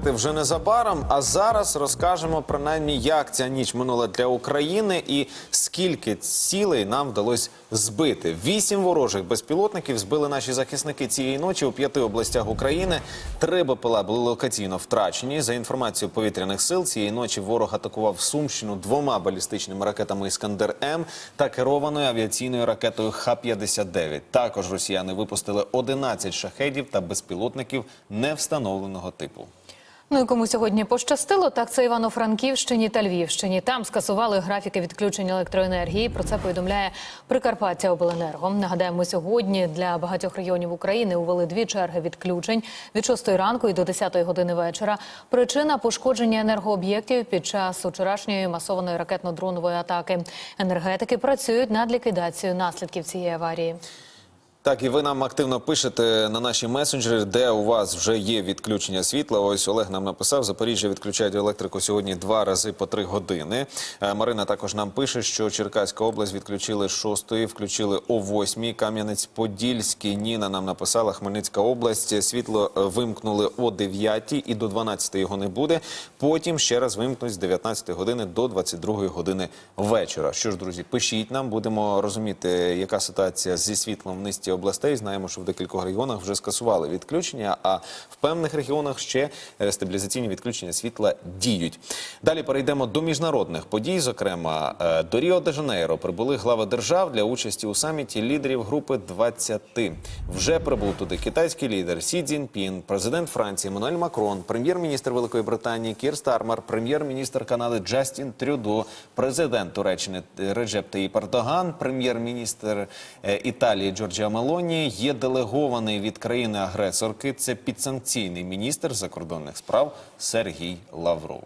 Вже незабаром, а зараз розкажемо принаймні, як ця ніч минула для України і скільки цілей нам вдалося збити. Вісім ворожих безпілотників збили наші захисники цієї ночі у п'яти областях України. Три БПЛА були локаційно втрачені. За інформацією повітряних сил, цієї ночі ворог атакував Сумщину двома балістичними ракетами Іскандер М та керованою авіаційною ракетою Х-59. Також росіяни випустили 11 шахедів та безпілотників невстановленого типу. Ну і кому сьогодні пощастило, так це Івано-Франківщині та Львівщині. Там скасували графіки відключення електроенергії. Про це повідомляє Прикарпаття Обленерго. Нагадаємо, сьогодні для багатьох районів України увели дві черги відключень від 6 ранку і до 10 години вечора. Причина пошкодження енергооб'єктів під час вчорашньої масованої ракетно-дронової атаки. Енергетики працюють над ліквідацією наслідків цієї аварії. Так, і ви нам активно пишете на наші месенджери, де у вас вже є відключення світла. Ось Олег нам написав, Запоріжжя відключають електрику сьогодні два рази по три години. Е, Марина також нам пише, що Черкаська область відключили шостої, включили о восьмій. Кам'янець-Подільський. Ніна нам написала, Хмельницька область. Світло е, вимкнули о дев'ятій і до 12 його не буде. Потім ще раз вимкнуть з 19 години до 22 години вечора. Що ж, друзі, пишіть нам, будемо розуміти, яка ситуація зі світлом в низці областей. Знаємо, що в декількох регіонах вже скасували відключення, а в певних регіонах ще е, стабілізаційні відключення світла діють. Далі перейдемо до міжнародних подій. Зокрема, е, до Ріо де Жанейро прибули глави держав для участі у саміті лідерів групи 20. Вже прибув туди китайський лідер Сі Цзіньпін, президент Франції Еммануель Макрон, прем'єр-міністр Великої Британії Кір Стармер, прем'єр-міністр Канади Джастін Трюдо, президент Туреччини Реджеп Таїп Ердоган, прем'єр-міністр е, Італії Джорджіа Мелоні є делегований від країни-агресорки. Це підсанкційний міністр закордонних справ Сергій Лавров.